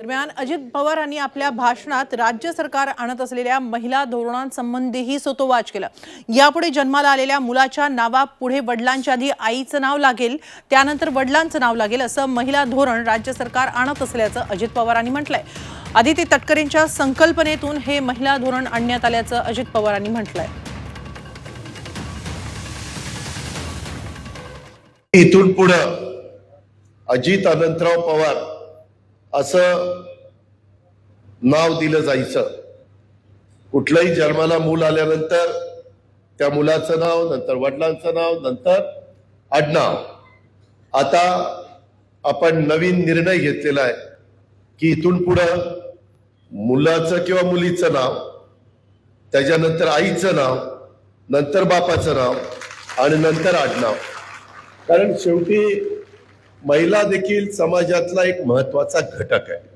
दरम्यान अजित पवारांनी आपल्या भाषणात राज्य सरकार आणत असलेल्या महिला धोरणांसंबंधीही सोतोवाच केलं. यापुढे जन्माला आलेल्या मुलाच्या नावापुढे वडिलांच्या आधी आईचं नाव लागेल त्यानंतर वडिलांचं नाव लागेल असं महिला धोरण राज्य सरकार आणत असल्याचं अजित पवारांनी म्हटलंय. आदिती तटकरेंच्या संकल्पनेतून हे महिला धोरण आणण्यात आल्याचं अजित पवारांनी म्हटलंय. इथून पुढं अजित अनंतराव पवार असं नाव दिलं जायचं. कुठलंही जन्माला मूल आल्यानंतर त्या मुलाचं नाव नंतर वडिलांचं नाव नंतर आडनाव. आता आपण नवीन निर्णय घेतलेला आहे की इथून पुढं मुलाचं किंवा मुलीचं नाव त्याच्यानंतर आईचं नाव नंतर बापाचं नाव आणि नंतर आडनाव. कारण शेवटी महिला देखील समाजातला एक महत्त्वाचा घटक आहे.